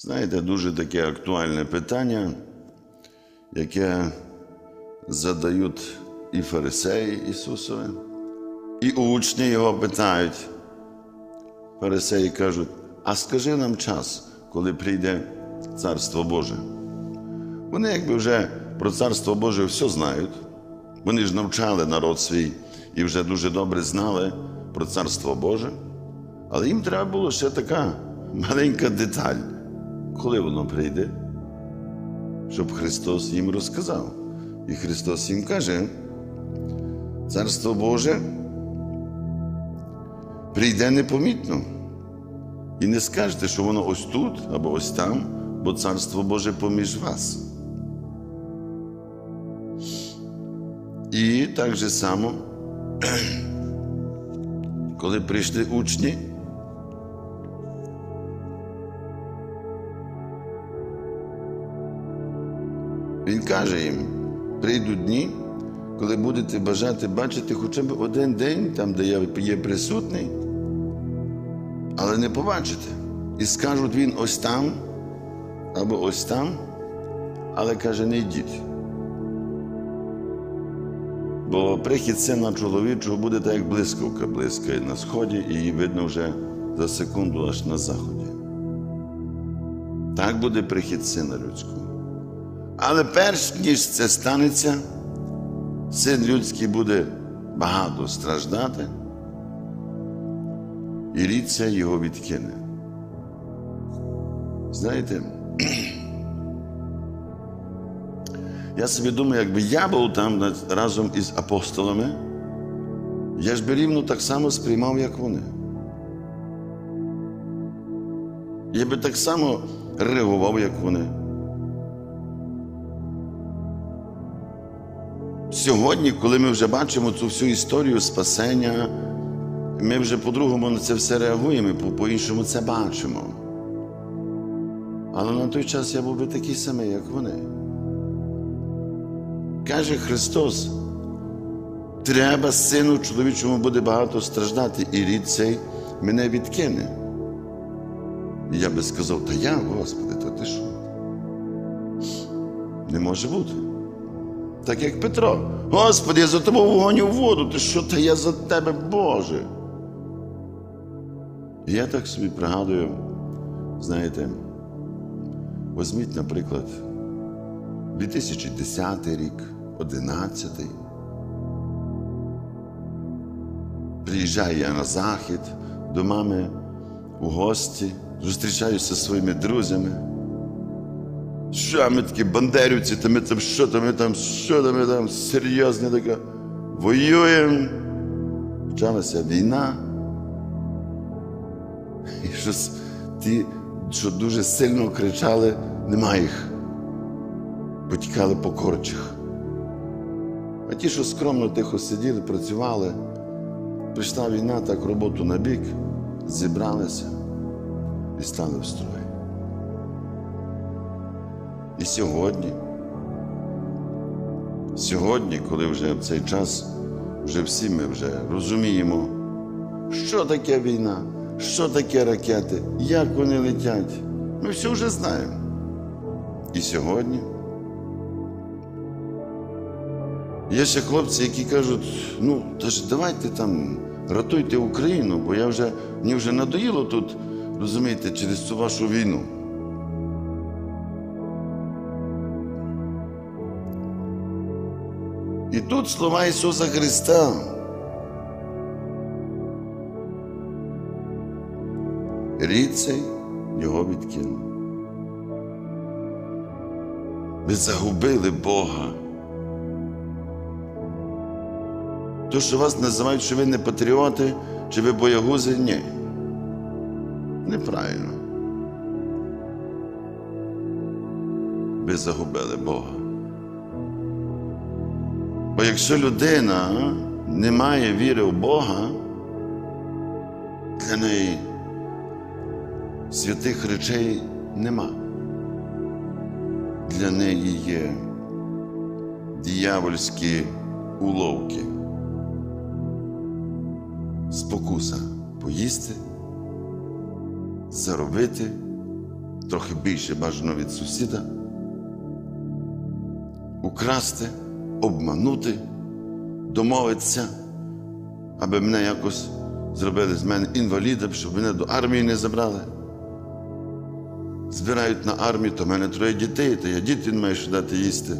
Знаєте, дуже таке актуальне питання, яке задають і фарисеї Ісусові, і учні його питають. Фарисеї кажуть, а скажи нам час, коли прийде Царство Боже. Вони якби вже про Царство Боже все знають. Вони ж навчали народ свій і вже дуже добре знали про Царство Боже. Але їм треба було ще така маленька деталь, коли воно прийде, щоб Христос їм розказав. І Христос їм каже, Царство Боже прийде непомітно. І не скажете, що воно ось тут або ось там, бо Царство Боже поміж вас. І так же само, коли прийшли учні, він каже їм: прийдуть дні, коли будете бажати бачити хоча б один день, там, де я є присутній, але не побачите. І скажуть він ось там або ось там, але каже, не йдіть. Бо прихід сина чоловічого буде так, як блискавка блискає на сході, і її видно вже за секунду аж на заході. Так буде прихід сина людського. Але перш ніж це станеться, син людський буде багато страждати, і ріця його відкине. Знаєте, я собі думаю, якби я був там разом із апостолами, я ж би рівно так само сприймав, як вони. Я би так само реагував, як вони. Сьогодні, коли ми вже бачимо цю всю історію спасення, ми вже по-другому на це все реагуємо, по- по-іншому це бачимо. Але на той час я був би такий самий, як вони. Каже Христос, треба сину чоловічому буде багато страждати, і рід цей мене відкине. Я би сказав, та я, Господи, та ти що? Не може бути. Так як Петро. Господи, я за тобою вогоню в воду, ти що, та я за тебе, Боже. Я так собі пригадую, знаєте, візьміть, наприклад, 2010 рік, 11. Приїжджаю я на захід до мами у гості, зустрічаюся зі своїми друзями. Що ми такі бандерівці, та ми там що там, ми там, що там, ми там серйозні таке. Воюємо. Почалася війна. І щось ті, що дуже сильно кричали, немає їх. Потікали по корчах. А ті, що скромно тихо сиділи, працювали, прийшла війна, так роботу на бік, зібралися і стали в строй. І сьогодні, сьогодні, коли вже в цей час, вже всі ми вже розуміємо, що таке війна, що таке ракети, як вони летять. Ми все вже знаємо. І сьогодні. Є ще хлопці, які кажуть, ну, та ж давайте там ратуйте Україну, бо я вже, мені вже надоїло тут, розумієте, через цю вашу війну. Тут слова Ісуса Христа. Рід цей його відкинув. Ви загубили Бога. То, що вас називають, що ви не патріоти, чи ви боягузи, ні. Неправильно. Ви загубили Бога. Бо якщо людина не має віри в Бога, для неї святих речей нема. Для неї є диявольські уловки, спокуса поїсти, заробити трохи більше бажано від сусіда, украсти, обманути, домовитися, аби мене якось зробили з мене інвалідом, щоб мене до армії не забрали. Збирають на армію, то в мене троє дітей, то я діти не маю що дати їсти.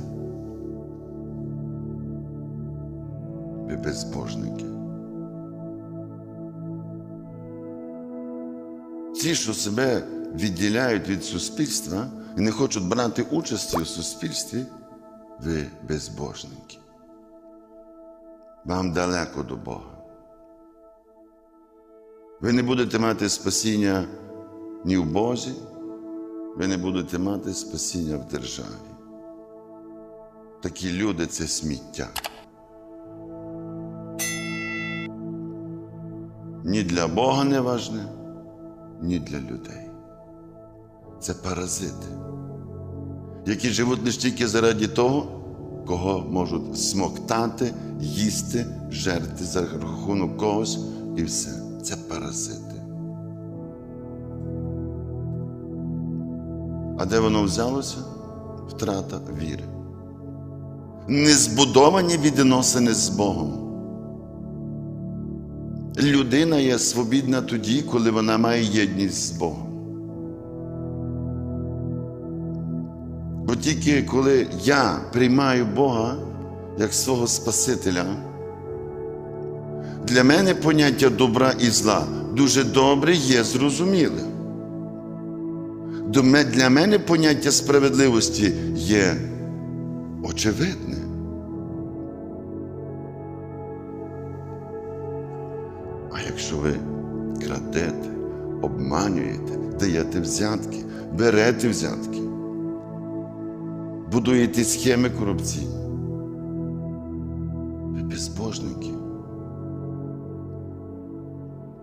Ви безбожники. Ті, що себе відділяють від суспільства і не хочуть брати участі у суспільстві, ви безбожники. Вам далеко до Бога. Ви не будете мати спасіння ні в Бозі, ви не будете мати спасіння в державі. Такі люди це сміття. Ні для Бога не важне, ні для людей. Це паразити, які живуть лише тільки заради того, кого можуть смоктати, їсти, жерти за рахунок когось і все. Це паразити. А де воно взялося? Втрата віри. Незбудовані відносини з Богом. Людина є свобідна тоді, коли вона має єдність з Богом. Тільки коли я приймаю Бога як свого Спасителя, для мене поняття добра і зла дуже добре є зрозуміле. Для мене поняття справедливості є очевидне. А якщо ви крадете, обманюєте, даєте взятки, берете взятки, будуєте схеми корупційні, ви безбожники.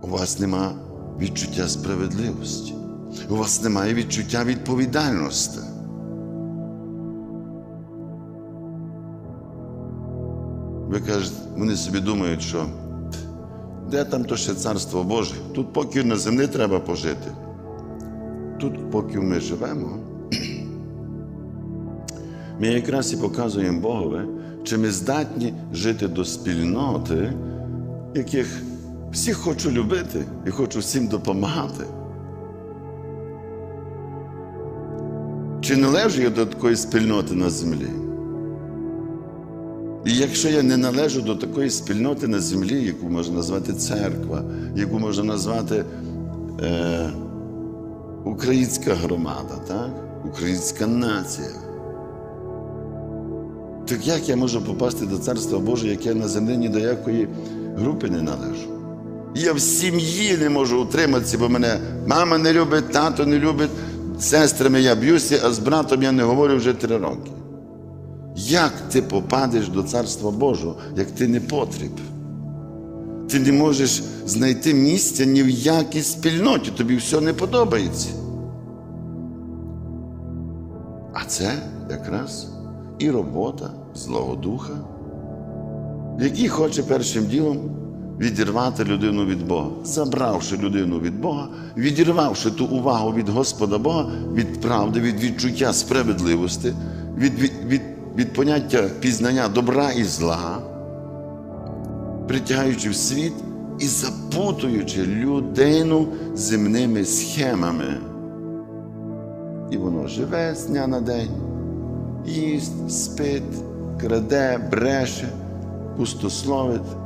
У вас нема відчуття справедливості. У вас немає відчуття відповідальності. Ви кажете, вони собі думають, що де там то ще царство Боже? Тут поки на землі треба пожити. Тут, поки ми живемо, ми якраз і показуємо Богові, чи ми здатні жити до спільноти, яких всіх хочу любити і хочу всім допомагати. Чи належу я до такої спільноти на землі? І якщо я не належу до такої спільноти на землі, яку можна назвати церква, яку можна назвати е, українська громада, так? українська нація, так як я можу попасти до Царства Божого, яке на землі ні до якої групи не належу? Я в сім'ї не можу утриматися, бо мене мама не любить, тато не любить, сестрами я б'юся, а з братом я не говорю вже три роки. Як ти попадеш до Царства Божого, як ти не потріб? Ти не можеш знайти місця ні в якій спільноті, тобі все не подобається. А це якраз і робота Злого Духа, який хоче першим ділом відірвати людину від Бога, забравши людину від Бога, відірвавши ту увагу від Господа Бога, від правди, від відчуття справедливості, від, від, від, від поняття пізнання добра і зла, притягаючи в світ і запутуючи людину земними схемами. І воно живе з дня на день, їсть, спить, краде, бреше, пустословить.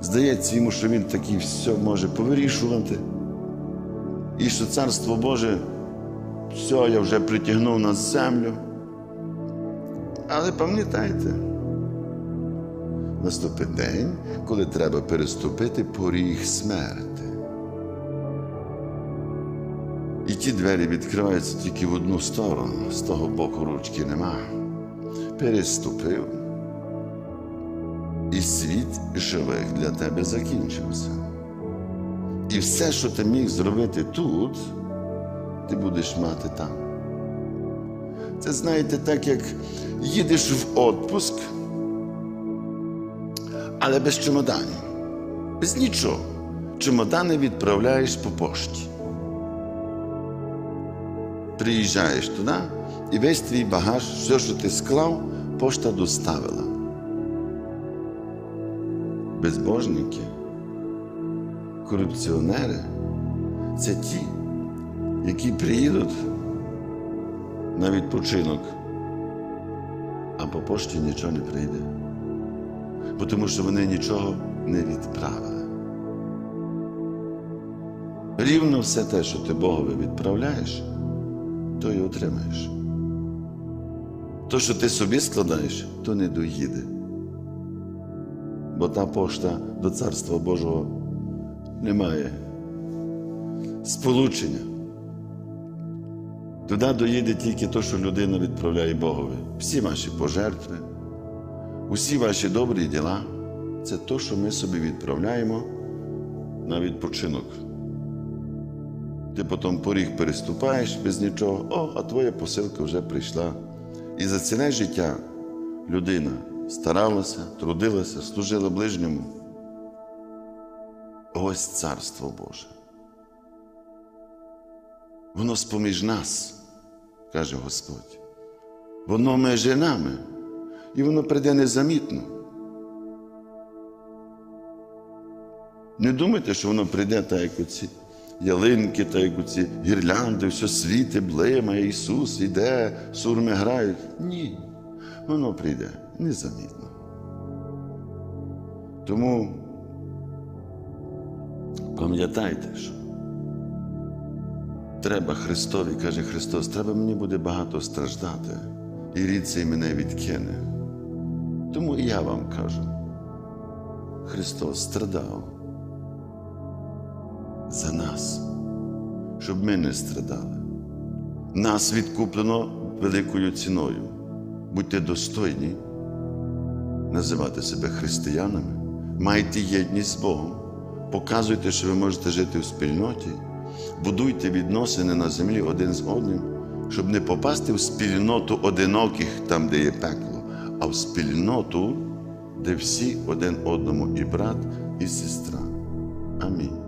Здається йому, що він такий все може повирішувати. І що Царство Боже, все, я вже притягнув на землю. Але пам'ятайте, наступить день, коли треба переступити поріг смерти. І ті двері відкриваються тільки в одну сторону, з того боку ручки нема. Переступив. І світ живих для тебе закінчився. І все, що ти міг зробити тут, ти будеш мати там. Це знаєте, так як їдеш в отпуск, але без чемоданів, без нічого. Чемодани відправляєш по пошті. Приїжджаєш туди, і весь твій багаж, все, що ти склав, пошта доставила. Безбожники, корупціонери це ті, які приїдуть на відпочинок, а по пошті нічого не прийде. Бо Тому що вони нічого не відправили. Рівно все те, що ти Богові відправляєш, то й отримаєш. То, що ти собі складаєш, то не доїде. Бо та пошта до Царства Божого немає сполучення. Туди доїде тільки те, що людина відправляє Богові. Всі ваші пожертви, усі ваші добрі діла це те, що ми собі відправляємо на відпочинок. Ти потім поріг переступаєш без нічого, о, а твоя посилка вже прийшла. І за ціле життя людина старалася, трудилася, служила ближньому. Ось царство Боже. Воно споміж нас, каже Господь. Воно між нами, і воно прийде незамітно. Не думайте, що воно прийде так, як оці ялинки, так як оці гірлянди, все світи, блимає, Ісус іде, сурми грають. Ні, воно прийде незамітно. Тому пам'ятайте, що треба Христові, каже Христос, треба мені буде багато страждати, і рід цей мене відкине. Тому і я вам кажу, Христос страдав за нас, щоб ми не страдали. Нас відкуплено великою ціною. Будьте достойні називати себе християнами, майте єдність з Богом, показуйте, що ви можете жити в спільноті, будуйте відносини на землі один з одним, щоб не попасти в спільноту одиноких, там, де є пекло, а в спільноту, де всі один одному і брат, і сестра. Амінь.